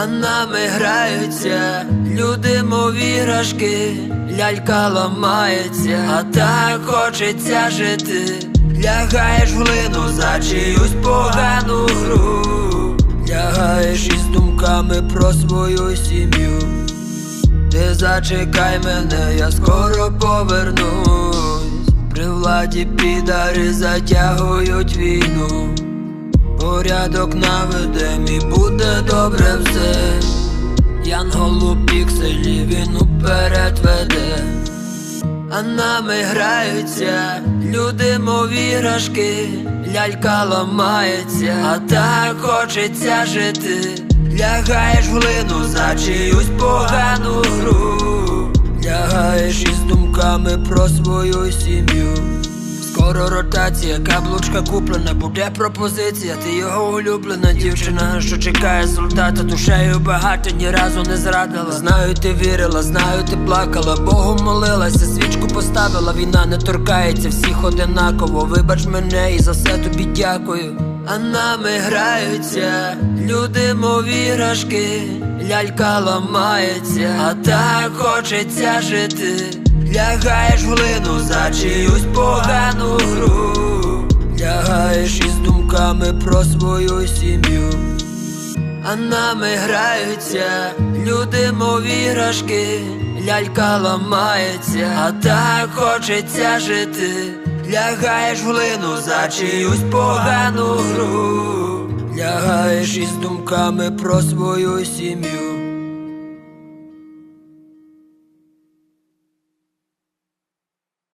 а нами граються люди, мов іграшки, лялька ламається, а так хочеться жити. Лягаєш в глину за чиюсь погану гру, лягаєш із думками про свою сім'ю. Ти зачекай мене, я скоро повернусь. При владі підари затягують війну. Порядок наведем і буде добре все. Янгол у пікселі він уперед веде. А нами граються люди, мов іграшки, лялька ламається, а так хочеться жити. Лягаєш в глину за чиюсь погану гру, лягаєш із думками про свою сім'ю. Скоро ротація, каблучка куплена, буде пропозиція. Ти його улюблена дівчина, що чекає результата, душею багато ні разу не зрадила. Знаю, ти вірила, знаю, ти плакала, Богу молилася, свічку поставила, війна не торкається всіх одинаково. Вибач мене і за все тобі дякую. А нами граються люди, мов іграшки, лялька ламається, а так хочеться жити. Лягаєш в глину за думками про свою сім'ю. А нами граються люди, мов іграшки, лялька ламається, а так хочеться жити. Лягаєш в глину за чиюсь погану гру, лягаєш із думками про свою сім'ю.